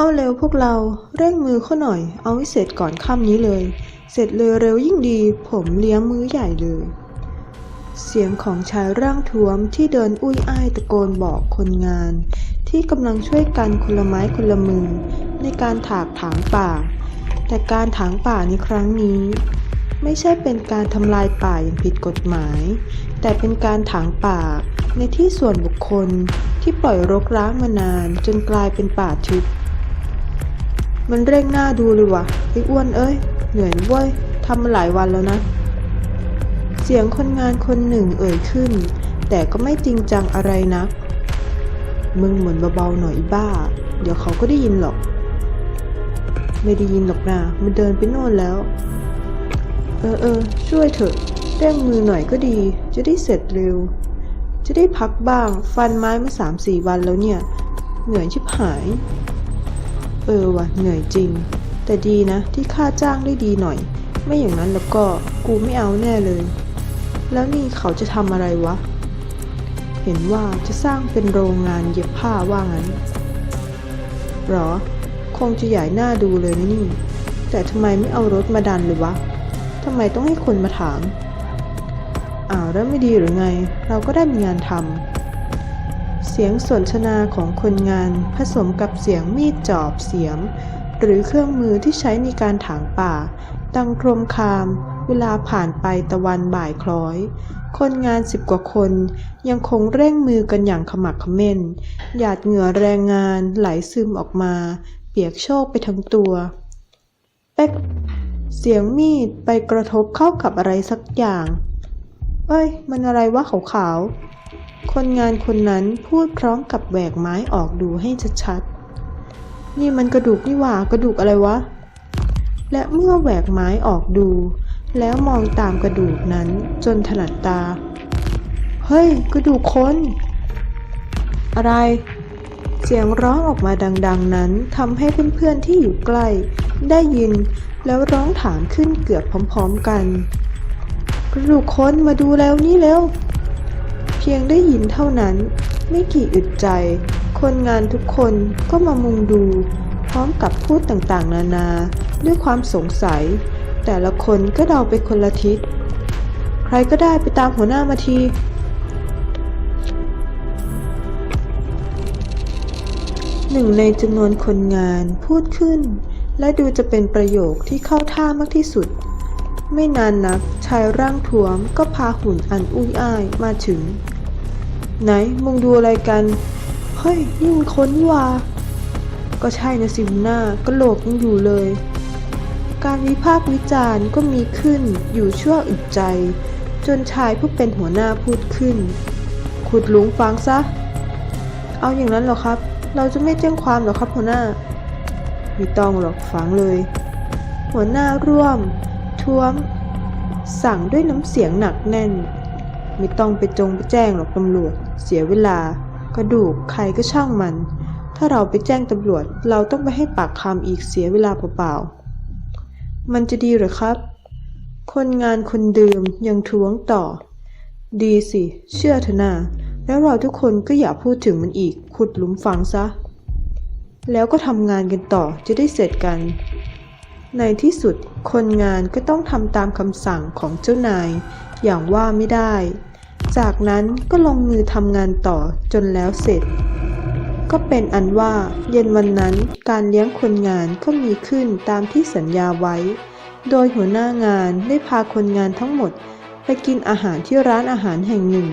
เอาเร็วพวกเราเร่งมือเข้าหน่อย เอาให้เสร็จก่อนค่ำนี้เลย เสร็จเลยเร็วยิ่งดี ผมเลี้ยงมื้อใหญ่เลย เสียงของชายร่างท้วมที่เดินอุ้ยอ้ายตะโกนบอกคนงาน ที่กำลังช่วยกันคนละไม้คนละมือ ในการถากถางป่า แต่การถางป่าในครั้งนี้ ไม่ใช่เป็นการทำลายป่าอย่างผิดกฎหมาย แต่เป็นการถางป่าในที่ส่วนบุคคลที่ปล่อยรกร้างมานานจนกลายเป็นป่าทึบ มันเร่งหน้าดูเลยว่ะไอ้อ้วนเอ้ย เหนื่อยเว้ยทำมาหลายวันแล้วนะ เสียงคนงานคนหนึ่งเอ่ยขึ้น แต่ก็ไม่จริงจังอะไรนักมึงเหมือนเบาๆหน่อยบ้า เดี๋ยวเขาก็ได้ยินหรอก ไม่ได้ยินหรอกนะมันเดินไปโน่นแล้ว เออเออช่วยเถอะเร่งมือหน่อยก็ดี จะได้เสร็จเร็ว จะได้พักบ้าง ฟันไม้มาสามสี่วันแล้วเนี่ย เหนื่อยชิบหาย เออวะเหนื่อยจริง แต่ดีนะที่ค่าจ้างได้ดีหน่อย ไม่อย่างนั้นแล้วก็กูไม่เอาแน่เลย แล้วนี่เขาจะทำอะไรวะ เห็นว่าจะสร้างเป็นโรงงานเย็บผ้าว่างั้นหรอ คงจะใหญ่หน้าดูเลยนะนี่ แต่ทำไมไม่เอารถมาดันเลยวะทำไมต้องให้คนมาถามอ้าวแล้วไม่ดีหรือไง เราก็ได้มีงานทำ สียงสนทนาของคนงานผสมกับเสียงมีดจอบเสียม หรือเครื่องมือที่ใช้ในการถางป่า ดังโครมคาม เวลาผ่านไปตะวันบ่ายคล้อย คนงานสิบกว่าคนยังคงเร่งมือกันอย่างขมักขม้น หยาดเหงื่อแรงงานไหลซึมออกมา เปียกโชกไปทั้งตัว เป๊กเสียงมีดไปกระทบเข้ากับอะไรสักอย่าง เอ้ย มันอะไรวะขาวๆ คนงานคนนั้นพูดพร้อมกับแหวกไม้ออกดูให้ชัดๆ นี่มันกระดูกนี่หว่ากระดูกอะไรวะ และเมื่อแหวกไม้ออกดู แล้วมองตามกระดูกนั้นจนถนัดตา เฮ้ย กระดูกคน อะไร เสียงร้องออกมาดัง ๆ นั้นทำให้เพื่อนๆที่อยู่ใกล้ ได้ยินแล้วร้องถามขึ้นเกือบพร้อม ๆ กัน กระดูกคนมาดูแล้วนี่เร็ว พียงได้ยินเท่านั้น ไม่กี่อึดใจ คนงานทุกคนก็มามุงดู พร้อมกับพูดต่างๆ นานา ด้วยความสงสัย แต่ละคนก็เดาไปคนละทิศ ใครก็ได้ไปตามหัวหน้ามาทีหนึ่งในจำนวนคนงานพูดขึ้น และดูจะเป็นประโยคที่เข้าท่ามากที่สุด ไม่นานนักชายร่างท้วมก็พาหุ่นอันอุ้ยอ้ายมาถึง ไหนมึงดูอะไรกัน เฮ้ยนี่มันคนนี่หว่า ก็ใช่นะสิหัวหน้ากระโหลกยังอยู่เลย การวิพากษ์วิจารณ์ก็มีขึ้นอยู่ชั่วอึดใจ จนชายผู้เป็นหัวหน้าพูดขึ้น ขุดหลุมฝังซะ เอาอย่างนั้นเหรอครับ เราจะไม่แจ้งความหรอครับหัวหน้า ไม่ต้องหรอกฝังเลย หัวหน้าร่วม ท้วม สั่งด้วยน้ำเสียงหนักแน่น ไม่ต้องไปจงไปแจ้งหรอกตำรวจ เสียเวลา กระดูกใครก็ช่างมัน ถ้าเราไปแจ้งตำรวจ เราต้องไปให้ปากคำอีกเสียเวลาเปล่าๆ มันจะดีหรือครับ คนงานคนเดิมยังท้วงต่อ ดีสิ เชื่อเถอะนาแล้วเราทุกคนก็อย่าพูดถึงมันอีก ขุดหลุมฝังซะ แล้วก็ทำงานกันต่อจะได้เสร็จกัน ในที่สุดคนงานก็ต้องทำตามคำสั่งของเจ้านายอย่างว่าไม่ได้ จากนั้นก็ลงมือทำงานต่อจนแล้วเสร็จ ก็เป็นอันว่าเย็นวันนั้นการเลี้ยงคนงานก็มีขึ้นตามที่สัญญาไว้ โดยหัวหน้างานได้พาคนงานทั้งหมด ไปกินอาหารที่ร้านอาหารแห่งหนึ่ง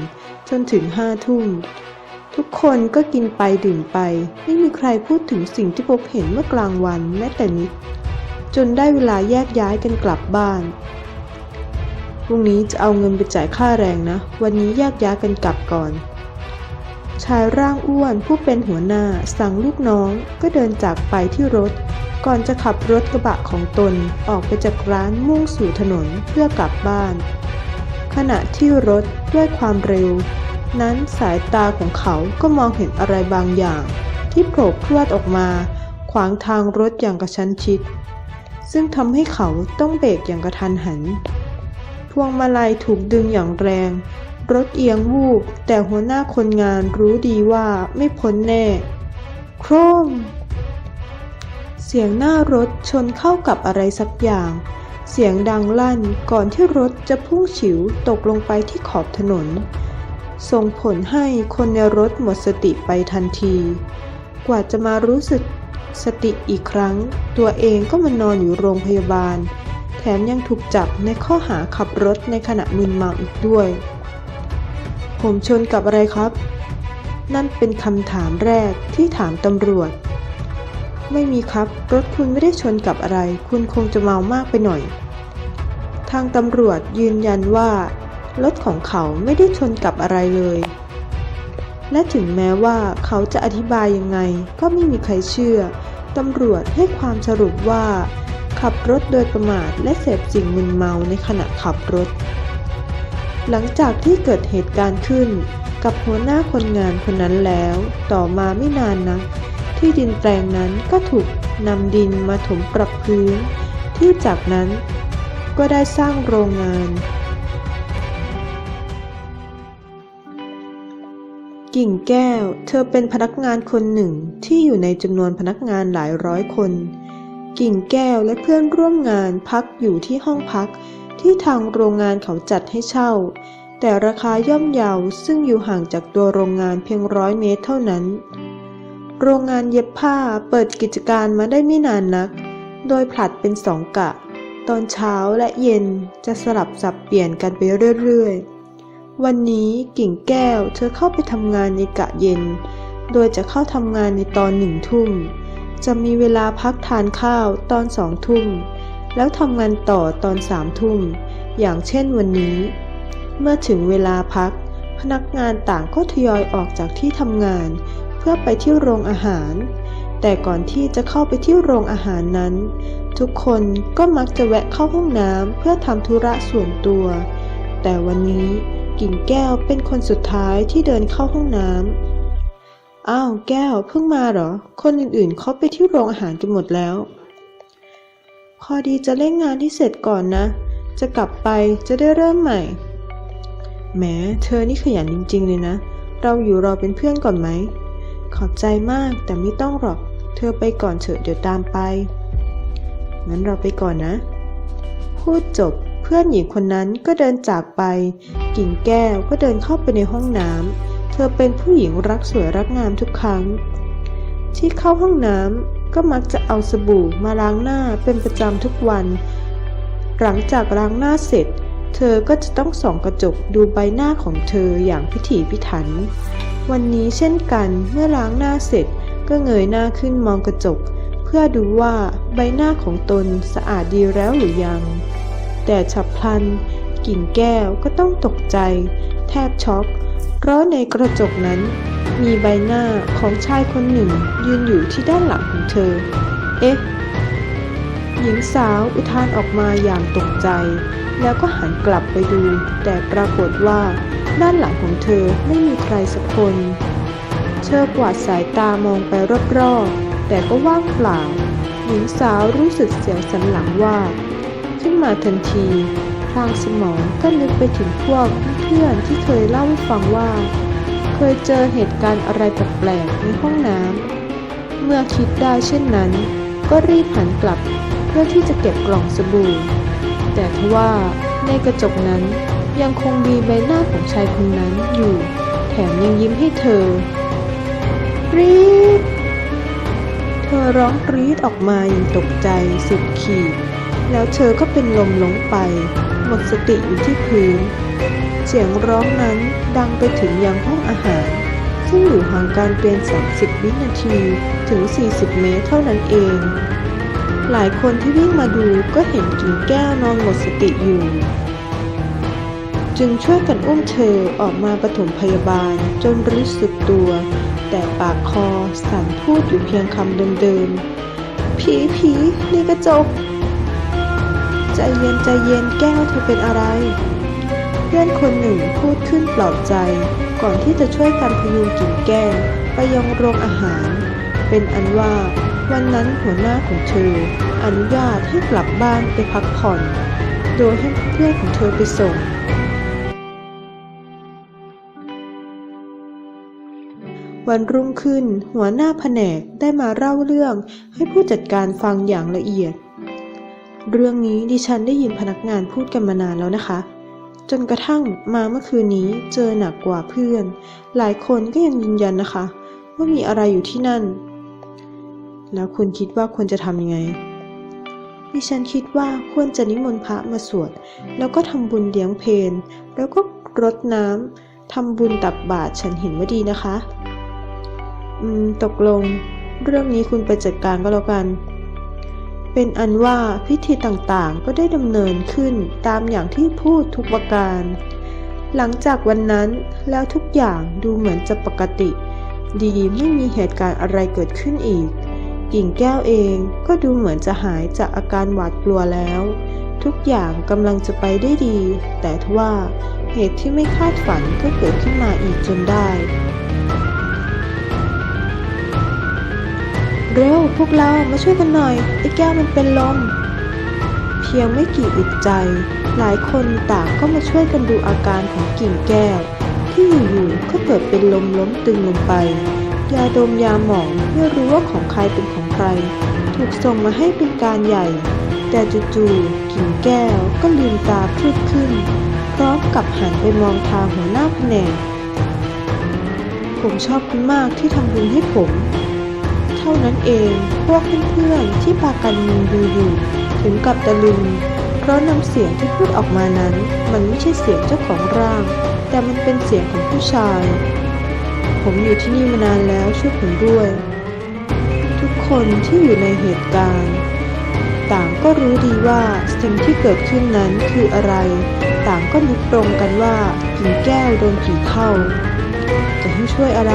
จนถึงห้าทุ่มทุกคนก็กินไปดื่มไป ไม่มีใครพูดถึงสิ่งที่พบเห็นเมื่อกลางวันแม้แต่นิด จนได้เวลาแยกย้ายกันกลับบ้าน พรุ่งนี้จะเอาเงินไปจ่ายค่าแรงนะ วันนี้แยกย้ายกันกลับก่อน ชายร่างอ้วนผู้เป็นหัวหน้าสั่งลูกน้องก็เดินจากไปที่รถ ก่อนจะขับรถกระบะของตนออกไปจากร้านมุ่งสู่ถนนเพื่อกลับบ้าน ขณะที่รถด้วยความเร็ว นั้นสายตาของเขาก็มองเห็นอะไรบางอย่าง ที่โผล่พรวดออกมา ขวางทางรถอย่างกระชั้นชิด ซึ่งทำให้เขาต้องเบรกอย่างกระทันหัน วงมาลัยถูกดึงอย่างแรง รถเอียงวูบแต่หัวหน้าคนงานรู้ดีว่าไม่พ้นแน่ โครมสียงหน้ารถชนเข้ากับอะไรสักอย่าง เสียงดังลั่นก่อนที่รถจะพุ่งฉิวตกลงไปที่ขอบถนน ส่งผลให้คนในรถหมดสติไปทันที กว่าจะมารู้สึกสติอีกครั้ง ตัวเองก็มานอนอยู่โรงพยาบาล มยังถูกจับในข้อหาขับรถในขณะมึนเมาอีกด้วย ผมชนกับอะไรครับ นั่นเป็นคำถามแรกที่ถามตำรวจ ไม่มีครับรถคุณไม่ได้ชนกับอะไร คุณคงจะเมามากไปหน่อย ทางตำรวจยืนยันว่า รถของเขาไม่ได้ชนกับอะไรเลย และถึงแม้ว่าเขาจะอธิบายยังไงก็ไม่มีใครเชื่อตำรวจให้ความสรุปว่า ขับรถโดยประมาทและเสพสิ่งมึนเมาในขณะขับรถ หลังจากที่เกิดเหตุการณ์ขึ้น กับหัวหน้าคนงานคนนั้นแล้ว ต่อมาไม่นานนะที่ดินแปลงนั้นก็ถูกนำดินมาถมปรับพื้น ที่จากนั้นก็ได้สร้างโรงงาน กิ่งแก้ว เธอเป็นพนักงานคนหนึ่งที่อยู่ในจำนวนพนักงานหลายร้อยคน กิ่งแก้วและเพื่อนร่วมงานพักอยู่ที่ห้องพักที่ทางโรงงานเขาจัดให้เช่า แต่ราคาย่อมเยาซึ่งอยู่ห่างจากตัวโรงงานเพียงร้อยเมตรเท่านั้น โรงงานเย็บผ้าเปิดกิจการมาได้ไม่นานนัก โดยผลัดเป็นสองกะ ตอนเช้าและเย็นจะสลับสับเปลี่ยนกันไปเรื่อยๆ วันนี้กิ่งแก้วเธอเข้าไปทำงานในกะเย็น โดยจะเข้าทำงานในตอนหนึ่งทุ่ม จะมีเวลาพักทานข้าวตอนสองทุ่ม แล้วทำงานต่อตอนสามทุ่ม อย่างเช่นวันนี้ เมื่อถึงเวลาพัก พนักงานต่างก็ทยอยออกจากที่ทำงาน เพื่อไปที่โรงอาหาร แต่ก่อนที่จะเข้าไปที่โรงอาหารนั้น ทุกคนก็มักจะแวะเข้าห้องน้ำเพื่อทำธุระส่วนตัว แต่วันนี้กิ่งแก้วเป็นคนสุดท้ายที่เดินเข้าห้องน้ำ อ้าวแก้วเพิ่งมาเหรอ คนอื่นๆเขาไปที่โรงอาหารกันหมดแล้ว พอดีจะเร่งงานที่เสร็จก่อนนะ จะกลับไปจะได้เริ่มใหม่ แหม เธอนี่ขยันจริง ๆ เลยนะ เราอยู่รอเป็นเพื่อนก่อนไหม ขอบใจมากแต่ไม่ต้องหรอก เธอไปก่อนเถอะเดี๋ยวตามไป งั้นเราไปก่อนนะ พูดจบเพื่อนหญิงคนนั้นก็เดินจากไป กิ่งแก้วก็เดินเข้าไปในห้องน้ำ เธอเป็นผู้หญิงรักสวยรักงามทุกครั้ง ที่เข้าห้องน้ำก็มักจะเอาสบู่มาล้างหน้าเป็นประจำทุกวัน หลังจากล้างหน้าเสร็จ เธอก็จะต้องส่องกระจกดูใบหน้าของเธออย่างพิถีพิถัน วันนี้เช่นกันเมื่อล้างหน้าเสร็จก็เงยหน้าขึ้นมองกระจก เพื่อดูว่าใบหน้าของตนสะอาดดีแล้วหรือยัง แต่ฉับพลันกิ่งแก้วก็ต้องตกใจ แทบช็อก เพราะในกระจกนั้น มีใบหน้าของชายคนหนึ่งยืนอยู่ที่ด้านหลังของเธอ เอ๊ะ หญิงสาวอุทานออกมาอย่างตกใจ แล้วก็หันกลับไปดู แต่ปรากฏว่า ด้านหลังของเธอไม่มีใครสักคน เธอกวาดสายตามองไปรอบๆ แต่ก็ว่างเปล่า หญิงสาวรู้สึกเสียวสันหลังว่า ขึ้นมาทันที ทางสมองก็นึกไปถึงพวกเพื่อนที่เคยเล่าให้ฟังว่า เคยเจอเหตุการณ์อะไรแปลกๆในห้องน้ำเมื่อคิดได้เช่นนั้น ก็รีบหันกลับเพื่อที่จะเก็บกล่องสบู่ แต่ทว่าในกระจกนั้นยังคงมีใบหน้าของชายคนนั้นอยู่ แถมยังยิ้มให้เธอรีดเธอร้องกรีดออกมาอย่างตกใจสุดขีด แล้วเธอก็เป็นลมลงไป หมดสติอยู่ที่พื้น เสียงร้องนั้นดังไปถึงยังห้องอาหาร ซึ่งอยู่ห่างกันเพียง30 วินาทีถึง 40 เมตรเท่านั้นเอง หลายคนที่วิ่งมาดูก็เห็นกิ่งแก้วนอนหมดสติอยู่ จึงช่วยกันอุ้มเธอออกมาปฐมพยาบาลจนรู้สึกตัว แต่ปากคอสั่นพูดอยู่เพียงคำเดิมๆผีผีในกระจก ใจเย็นใจเย็นแก้วเธอเป็นอะไร เพื่อนคนหนึ่งพูดขึ้นปลอบใจ ก่อนที่จะช่วยกันพยุงกิ่งแก้วไปยังโรงอาหาร เป็นอันว่าวันนั้นหัวหน้าของเธอ อนุญาตให้กลับบ้านไปพักผ่อน โดยให้เพื่อนของเธอไปส่งวันรุ่งขึ้นหัวหน้าแผนกได้มาเล่าเรื่องให้ผู้จัดการฟังอย่างละเอียด เรื่องนี้ดิฉันได้ยินพนักงานพูดกันมานานแล้วนะคะ จนกระทั่งมาเมื่อคืนนี้เจอหนักกว่าเพื่อน หลายคนก็ยังยืนยันนะคะ ว่ามีอะไรอยู่ที่นั่น แล้วคุณคิดว่าควรจะทำยังไงดิฉันคิดว่าควรจะนิมนต์พระมาสวด แล้วก็ทำบุญเลี้ยงเพลแล้วก็รดน้ำทำบุญตักบาตรฉันเห็นว่าดีนะคะ อืม ตกลง เรื่องนี้คุณไปจัดการก็แล้วกัน เป็นอันว่าพิธีต่างๆ ก็ได้ดำเนินขึ้นตามอย่างที่พูดทุกประการ หลังจากวันนั้นแล้วทุกอย่างดูเหมือนจะปกติ ดีไม่มีเหตุการณ์อะไรเกิดขึ้นอีก กิ่งแก้วเองก็ดูเหมือนจะหายจากอาการหวาดกลัวแล้ว ทุกอย่างกำลังจะไปได้ดี แต่ทว่าเหตุที่ไม่คาดฝันก็เกิดขึ้นมาอีกจนได้ เร็วพวกเรามาช่วยกันหน่อย ไอ้แก้วมันเป็นลม เพียงไม่กี่อึดใจ หลายคนต่างก็มาช่วยกันดูอาการของกิ่งแก้ว ที่อยู่ๆก็เกิดเป็นลมล้มตึงลงไป ยาดมยาหมองไม่รู้ว่าของใครเป็นของใคร ถูกส่งมาให้เป็นการใหญ่ แต่จู่ๆกิ่งแก้วก็ลืมตาพรึดขึ้น พร้อมกับหันไปมองทางหัวหน้าแผนกผมชอบคุณมากที่ทำบุญให้ผม ท่านั้นเอง พวกเพื่อนๆที่พากันมุงดูอยู่ ถึงกับตะลึง เพราะน้ำเสียงที่พูดออกมานั้น มันไม่ใช่เสียงเจ้าของร่าง แต่มันเป็นเสียงของผู้ชาย ผมอยู่ที่นี่มานานแล้วช่วยผมด้วย ทุกคนที่อยู่ในเหตุการณ์ ต่างก็รู้ดีว่าสิ่งที่เกิดขึ้นนั้นคืออะไร ต่างก็นึกตรงกันว่ากิ่งแก้วโดนผีเข้า จะให้ช่วยอะไร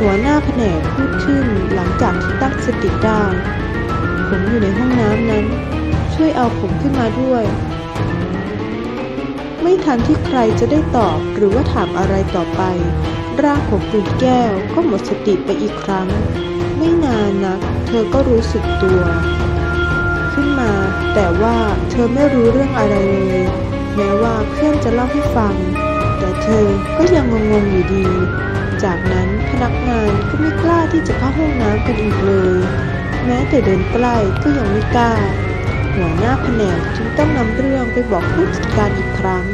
หัวหน้าแผนกพูดขึ้นหลังจากที่ตั้งสติได้ ผมอยู่ในห้องน้ำนั้น ช่วยเอาผมขึ้นมาด้วย ไม่ทันที่ใครจะได้ตอบหรือว่าถามอะไรต่อไป ร่างของคุณแก้วก็หมดสติไปอีกครั้ง ไม่นานนัก เธอก็รู้สึกตัว ขึ้นมา แต่ว่าเธอไม่รู้เรื่องอะไรเลยแม้ว่าเพื่อนจะเล่าให้ฟัง แต่เธอก็ยังงงๆอยู่ดี จากนั้นพนักงานก็ไม่กล้าที่จะเข้าห้องน้ำกันอีกเลย แม้แต่เดินใกล้ก็ยังไม่กล้า หัวหน้าแผนกจึงต้องนำเรื่องไปบอกผู้จัดการอีกครั้ง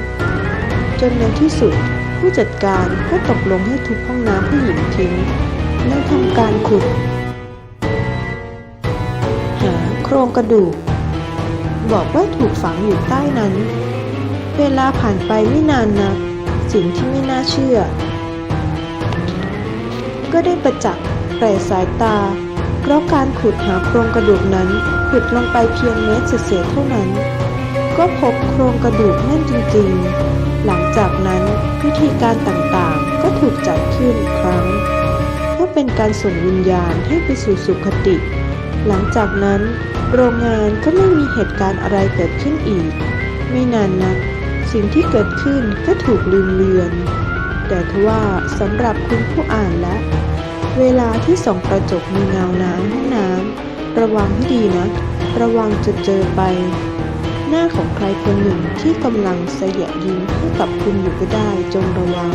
จนในที่สุดผู้จัดการก็ตกลงให้ทุบห้องน้ำผู้หญิงทิ้ง และทำการขุด หาโครงกระดูก บอกว่าถูกฝังอยู่ใต้นั้น เวลาผ่านไปไม่นานนักสิ่งที่ไม่น่าเชื่อ ก็ได้ประจักษ์แปรสายตา เพราะการขุดหาโครงกระดูกนั้นขุดลงไปเพียงเมตรเศษเท่านั้น ก็พบโครงกระดูกนั่นจริงๆ หลังจากนั้นพิธีการต่างๆ ก็ถูกจัดขึ้นครั้งเพื่อเป็นการส่งวิญญาณให้ไปสู่สุคติ หลังจากนั้น โรงงานก็ไม่มีเหตุการณ์อะไรเกิดขึ้นอีก ไม่นานนักสิ่งที่เกิดขึ้นก็ถูกลืมเลือน แต่ทว่าสำหรับคุณผู้อ่านและ เวลาที่ส่องกระจกมีเงาน้ำห้องน้ำระวังให้ดีนะ ระวังจะเจอไป หน้าของใครคนหนึ่งที่กำลังเสยะยิ้มให้กับคุณอยู่ก็ได้จงระวัง